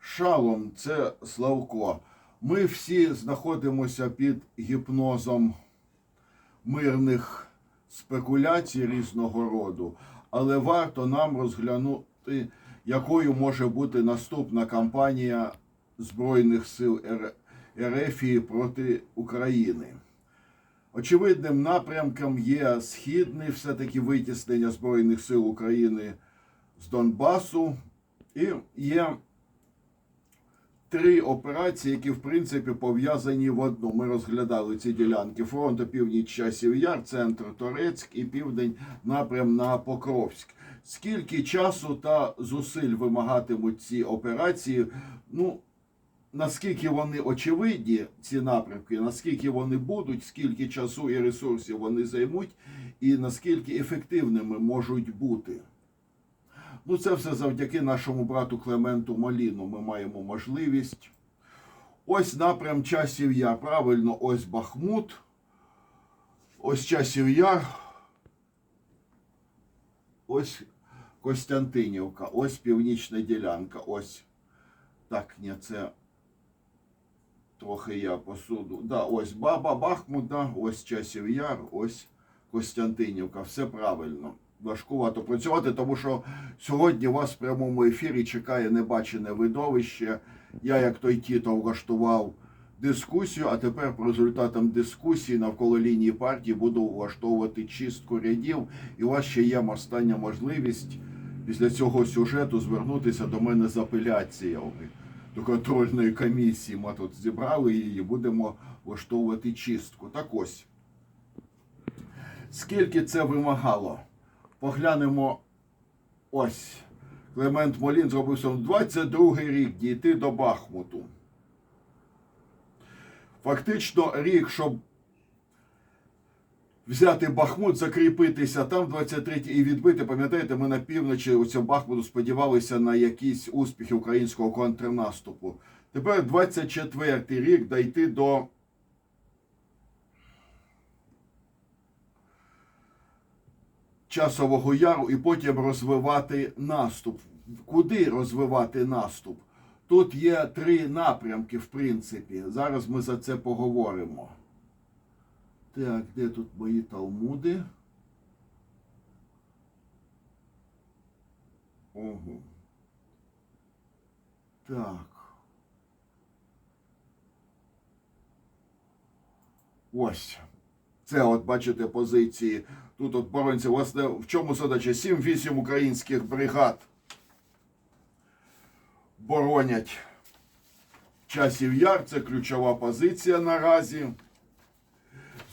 Шалом, це Славко. Ми всі знаходимося під гіпнозом мирних спекуляцій різного роду, але варто нам розглянути, якою може бути наступна кампанія Збройних сил Ерефії проти України. Очевидним напрямком є східний, все-таки витіснення Збройних сил України з Донбасу, і є три операції, які в принципі пов'язані в одну. Ми розглядали ці ділянки фронту північ часів Яр, центр Торецьк і південь напрям на Покровськ. Скільки часу та зусиль вимагатимуть ці операції? Ну, наскільки вони очевидні, ці напрямки, наскільки вони будуть, скільки часу і ресурсів вони займуть, і наскільки ефективними можуть бути. Ну, це все завдяки нашому брату Клементу Маліну. Ми маємо можливість. Ось напрям часів Яр. Правильно, ось Бахмут. Ось часів Яр. Ось Костянтинівка. Ось північна ділянка. Ось. Так, ні, це трохи я посуду. Да, ось Баба Бахмут, да, ось часів Яр, ось Костянтинівка. Все правильно. Важкувато працювати, тому що сьогодні вас в прямому ефірі чекає небачене видовище. Я, як той тіто, влаштував дискусію, а тепер по результатам дискусії навколо лінії партії буду влаштовувати чистку рядів. І у вас ще є остання можливість після цього сюжету звернутися до мене з апеляцією до контрольної комісії. Ми тут зібрали її, будемо влаштовувати чистку. Так ось. Скільки це вимагало? Поглянемо ось. Клемент Молін зробив сам 22 рік дійти до Бахмуту. Фактично рік, щоб взяти Бахмут, закріпитися там 23-й і відбити. Пам'ятаєте, ми на півночі у цього Бахмуту сподівалися на якісь успіхи українського контрнаступу. Тепер 24 рік дійти до часового яру і потім розвивати наступ. Куди розвивати наступ? Тут є три напрямки, в принципі. Зараз ми за це поговоримо. Так, де тут мої талмуди? Ого. Так. Ось. Це от бачите позиції. Тут от боронці, власне, в чому задача? 7-8 українських бригад боронять часів яр. Це ключова позиція наразі.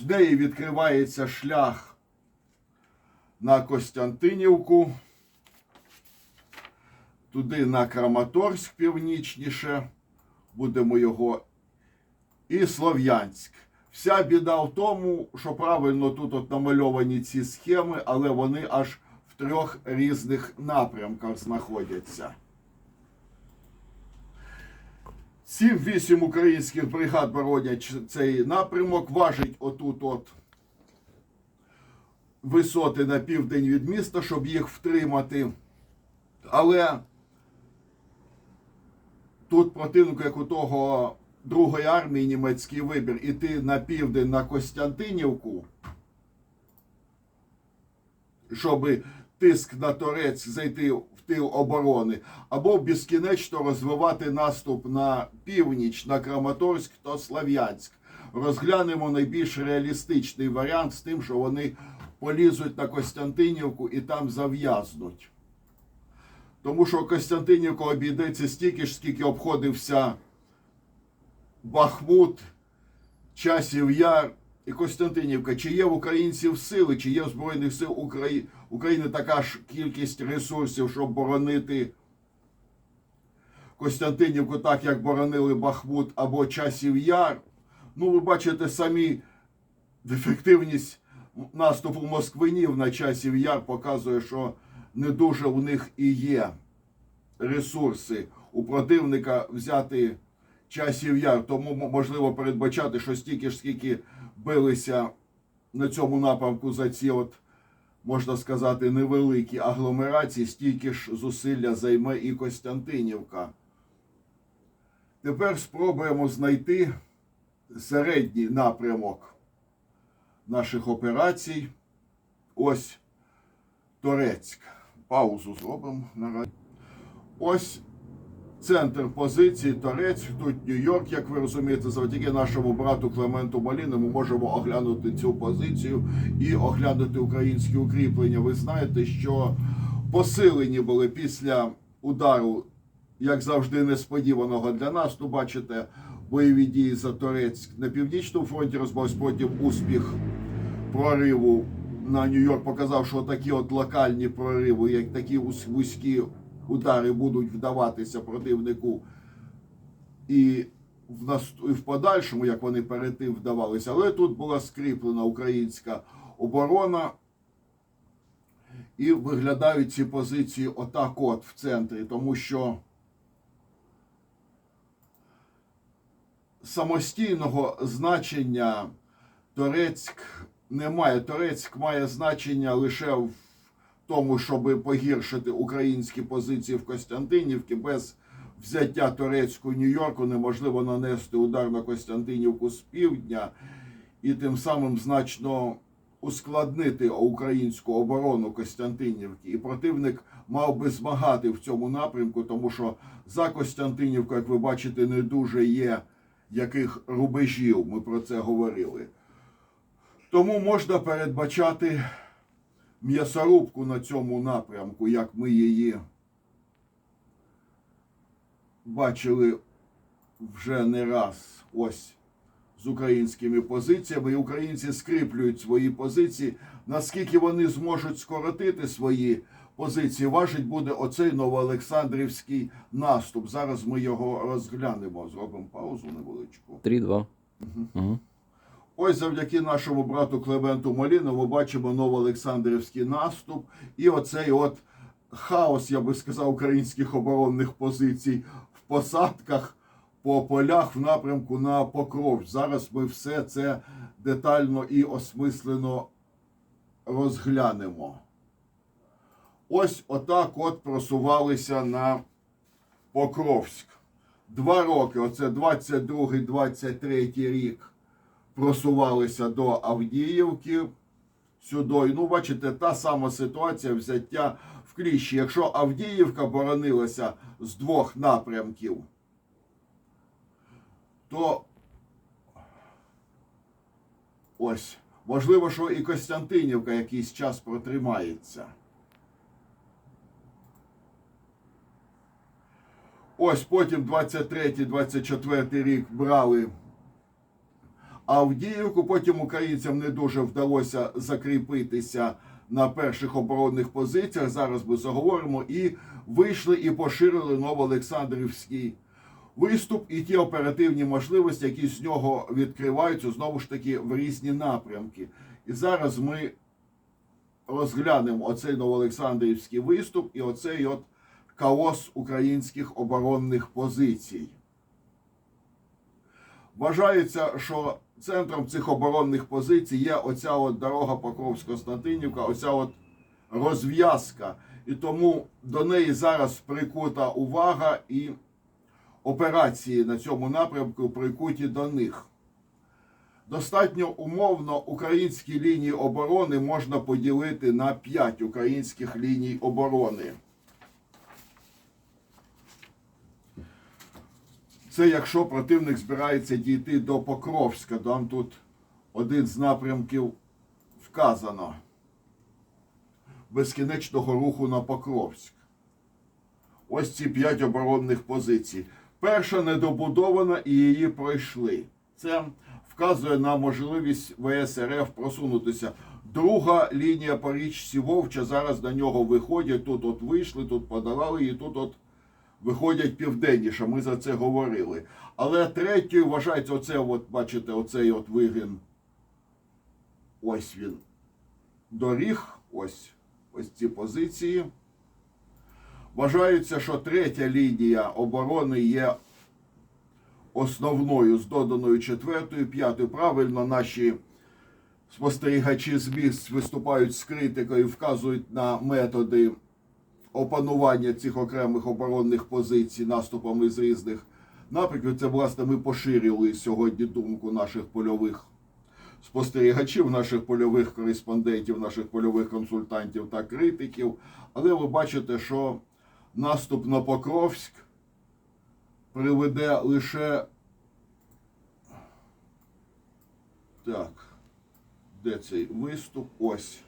З неї відкривається шлях на Костянтинівку, туди на Краматорськ північніше, будемо його, і Слов'янськ. Вся біда в тому, що правильно тут от намальовані ці схеми, але вони аж в трьох різних напрямках знаходяться. 7-8 українських бригад боронять цей напрямок, важить отут от висоти на південь від міста, щоб їх втримати. Але тут противник, як у того Другої армії німецький вибір, іти на південь на Костянтинівку, щоб тиск на Торець зайти в тил оборони, або безкінечно розвивати наступ на північ, на Краматорськ та Слав'янськ. Розглянемо найбільш реалістичний варіант з тим, що вони полізуть на Костянтинівку і там зав'язнуть. Тому що Костянтинівка обійдеться стільки ж, скільки обходився Бахмут, Часів Яр і Костянтинівка. Чи є в українців сили, чи є в Збройних сил Украї... України така ж кількість ресурсів, щоб боронити Костянтинівку так, як боронили Бахмут або Часів Яр? Ну, ви бачите самі ефективність наступу москвинів на Часів Яр показує, що не дуже у них і є ресурси у противника взяти часів яр, тому можливо передбачати, що стільки ж скільки билися на цьому напрямку за ці от, можна сказати, невеликі агломерації, стільки ж зусилля займе і Костянтинівка. Тепер спробуємо знайти середній напрямок наших операцій. Ось Торецьк. Паузу зробимо наразі. Ось центр позиції Торецьк, тут Нью-Йорк, як ви розумієте, завдяки нашому брату Клементу Маліну ми можемо оглянути цю позицію і оглянути українські укріплення. Ви знаєте, що посилені були після удару, як завжди, несподіваного для нас. Ну, бачите, бойові дії за Торецьк на північному фронті розбавився потім успіх прориву на Нью-Йорк показав, що такі от локальні прориви, як такі вуз- вузькі удари будуть вдаватися противнику і в, нас, і в подальшому, як вони перед тим вдавалися. Але тут була скріплена українська оборона. І виглядають ці позиції отак от в центрі, тому що самостійного значення Торецьк немає. Торецьк має значення лише в тому, щоб погіршити українські позиції в Костянтинівці. Без взяття Турецьку Нью-Йорку неможливо нанести удар на Костянтинівку з півдня і тим самим значно ускладнити українську оборону Костянтинівки. І противник мав би змагати в цьому напрямку, тому що за Костянтинівкою, як ви бачите, не дуже є яких рубежів. Ми про це говорили. Тому можна передбачати м'ясорубку на цьому напрямку, як ми її бачили вже не раз ось з українськими позиціями. І українці скріплюють свої позиції. Наскільки вони зможуть скоротити свої позиції, важить буде оцей новоолександрівський наступ. Зараз ми його розглянемо. Зробимо паузу невеличку. 3-2. Угу. Ось завдяки нашому брату Клементу Маліну ми бачимо новоолександрівський наступ і оцей от хаос, я би сказав, українських оборонних позицій в посадках по полях в напрямку на Покров. Зараз ми все це детально і осмислено розглянемо. Ось отак от просувалися на Покровськ. Два роки, оце 22-23 рік просувалися до Авдіївки сюди. Ну, бачите, та сама ситуація взяття в кліщі. Якщо Авдіївка боронилася з двох напрямків, то ось, можливо, що і Костянтинівка якийсь час протримається. Ось потім 23-24 рік брали Авдіївку. Потім українцям не дуже вдалося закріпитися на перших оборонних позиціях. Зараз ми заговоримо. І вийшли і поширили Новоолександрівський виступ і ті оперативні можливості, які з нього відкриваються знову ж таки в різні напрямки. І зараз ми розглянемо оцей Новоолександрівський виступ і оцей от хаос українських оборонних позицій. Вважається, що центром цих оборонних позицій є оця от дорога Покровсько-Константинівка, оця от розв'язка. І тому до неї зараз прикута увага і операції на цьому напрямку прикуті до них. Достатньо умовно українські лінії оборони можна поділити на 5 українських ліній оборони. Це якщо противник збирається дійти до Покровська, там тут один з напрямків вказано безкінечного руху на Покровськ. Ось ці п'ять оборонних позицій. Перша недобудована і її пройшли. Це вказує на можливість ВСРФ просунутися. Друга лінія по річці Вовча зараз на нього виходять. Тут от вийшли, тут подолали і тут от виходять південніше. Ми за це говорили. Але третьою вважається оце, от, бачите, оцей от вигін. Ось він. Доріг, ось, ось ці позиції. Вважається, що третя лінія оборони є основною з доданою четвертою, п'ятою. Правильно, наші спостерігачі з місць виступають з критикою, вказують на методи опанування цих окремих оборонних позицій наступами з різних напрямків. Це, власне, ми поширювали сьогодні думку наших польових спостерігачів, наших польових кореспондентів, наших польових консультантів та критиків. Але ви бачите, що наступ на Покровськ приведе лише. Так, де цей виступ? Ось.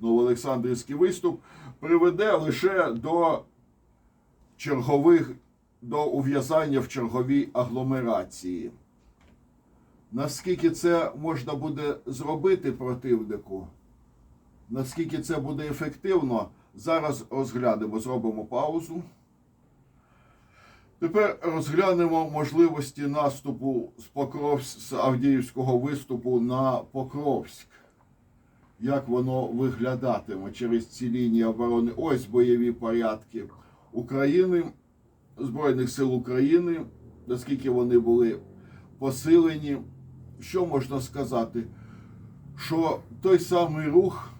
Новоолександрівський виступ приведе лише до чергових, до ув'язання в черговій агломерації. Наскільки це можна буде зробити противнику? Наскільки це буде ефективно? Зараз розглянемо, зробимо паузу. Тепер розглянемо можливості наступу з Покровськ, з Авдіївського виступу на Покровськ. Як воно виглядатиме через ці лінії оборони? Ось бойові порядки України, Збройних сил України, наскільки вони були посилені. Що можна сказати? Що той самий рух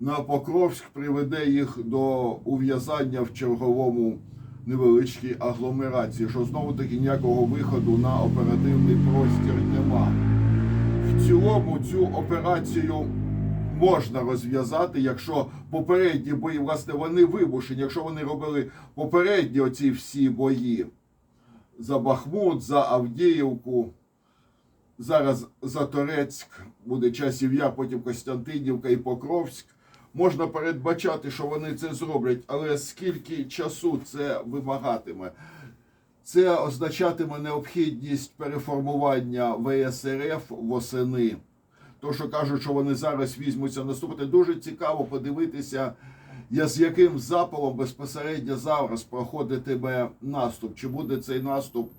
на Покровськ приведе їх до ув'язання в черговому невеличкій агломерації, що знову таки ніякого виходу на оперативний простір нема. В цілому цю операцію можна розв'язати, якщо попередні бої, власне, вони вибушені, якщо вони робили попередні оці всі бої за Бахмут, за Авдіївку. Зараз за Торецьк буде часів я, потім Костянтинівка і Покровськ. Можна передбачати, що вони це зроблять, але скільки часу це вимагатиме? Це означатиме необхідність переформування ВСРФ восени. То, що кажуть, що вони зараз візьмуться наступити, дуже цікаво подивитися, я з яким запалом безпосередньо зараз проходитиме наступ. Чи буде цей наступ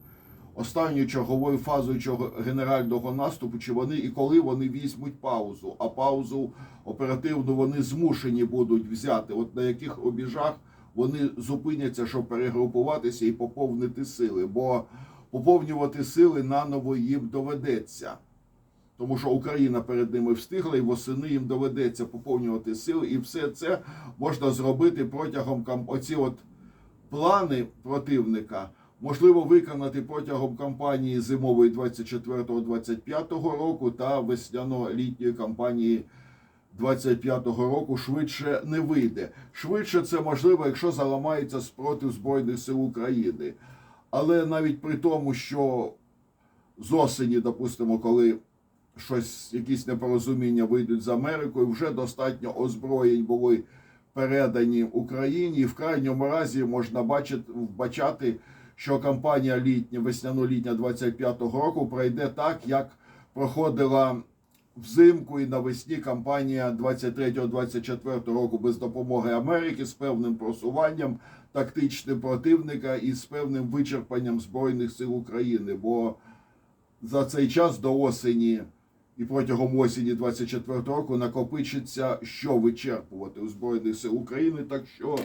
останньою черговою фазою чого- генерального наступу, чи вони і коли вони візьмуть паузу, а паузу оперативну вони змушені будуть взяти. От на яких рубежах вони зупиняться, щоб перегрупуватися і поповнити сили. Бо поповнювати сили наново їм доведеться. Тому що Україна перед ними встигла, і восени їм доведеться поповнювати сили, і все це можна зробити протягом оці от плани противника. Можливо виконати протягом кампанії зимової 24-25 року та весняно-літньої кампанії 25-го року швидше не вийде. Швидше це можливо, якщо заламається спротив Збройних сил України. Але навіть при тому, що з осені, допустимо, коли щось, якісь непорозуміння вийдуть з Америкою, вже достатньо озброєнь були передані Україні, і в крайньому разі можна бачити, вбачати, що кампанія літня, весняно-літня 25-го року пройде так, як проходила взимку і навесні кампанія 23-24 року без допомоги Америки з певним просуванням тактичним противника і з певним вичерпанням Збройних сил України. Бо за цей час до осені і протягом осені 24 року накопичиться, що вичерпувати у Збройних сил України. Так що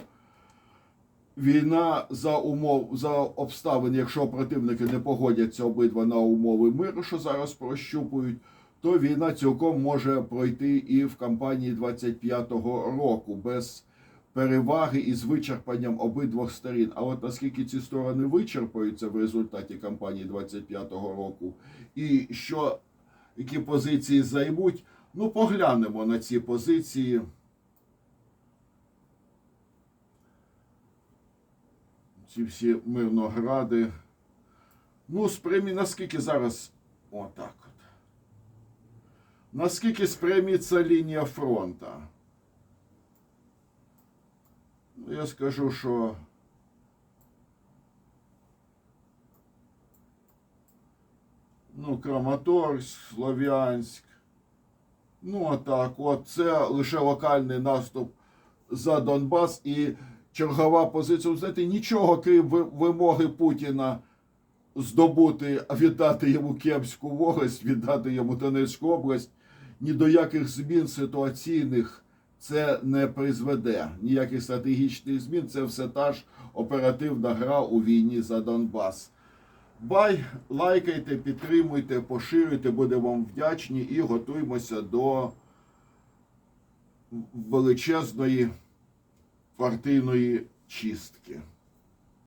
війна за умов за обставин, якщо противники не погодяться обидва на умови миру, що зараз прощупують, то війна цілком може пройти і в кампанії 25-го року без переваги і з вичерпанням обидвох сторін. А от наскільки ці сторони вичерпаються в результаті кампанії 25-го року, і що які позиції займуть, ну поглянемо на ці позиції. Ці всі мирногради. Ну, спрямі, наскільки зараз. Отак от. Наскільки спряміться лінія фронту? Ну, я скажу, що. Ну, Краматорськ, Слов'янськ. Ну, а так, от це лише локальний наступ за Донбас і чергова позиція. Знаєте, нічого, крім вимоги Путіна здобути, віддати йому Кемську волость, віддати йому Донецьку область, ні до яких змін ситуаційних це не призведе. Ніяких стратегічних змін. Це все та ж оперативна гра у війні за Донбас. Бай, лайкайте, підтримуйте, поширюйте, будемо вам вдячні і готуємося до величезної партийної чистки.